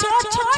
ছোট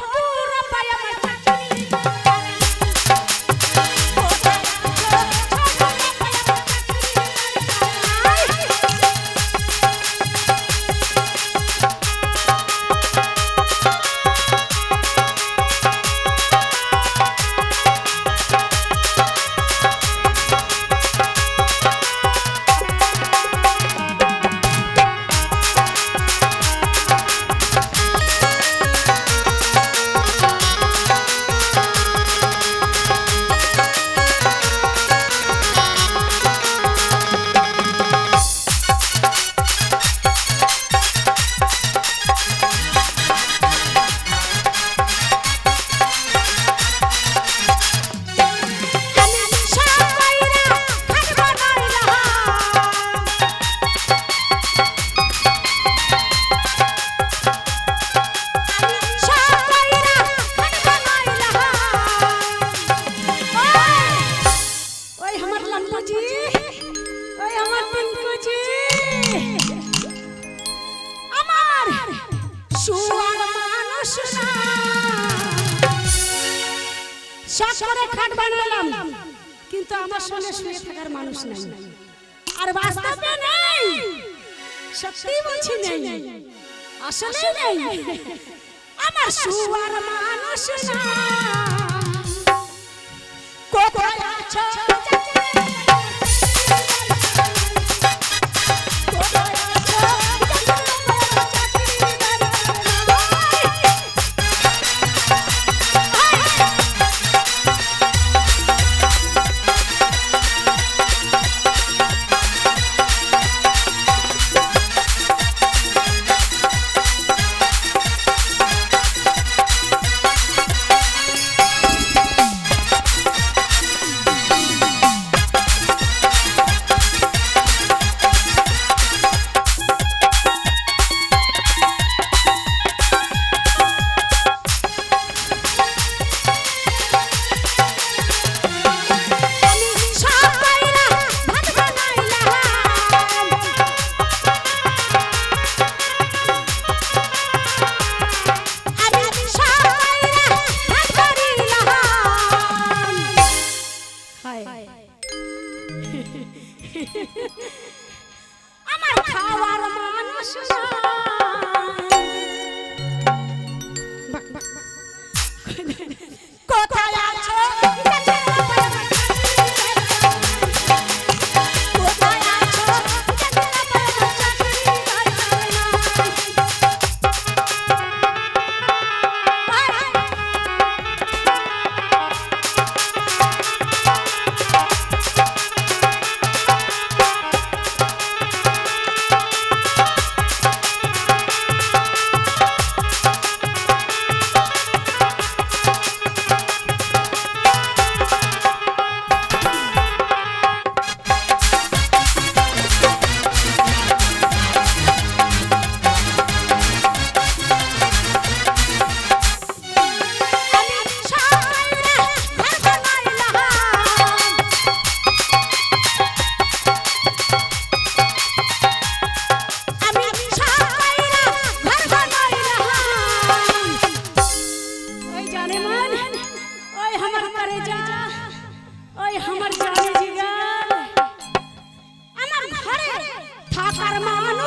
আমার সুয়ার মানুষ না। শখ করে খাট বানালাম, কিন্তু আমার সঙ্গে শুয়ে থাকার মানুষ নাই। আর বাস্তবে নেই। সত্যি বলছি নেই। আসলে নেই। আমার শুয়ার মানুষ না।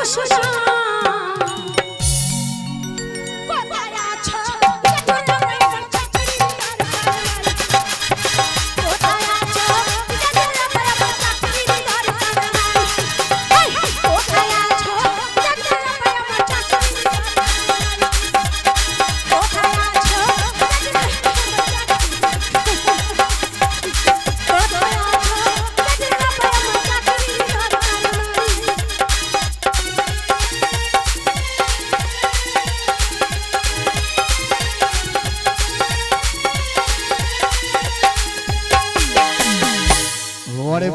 মানুষ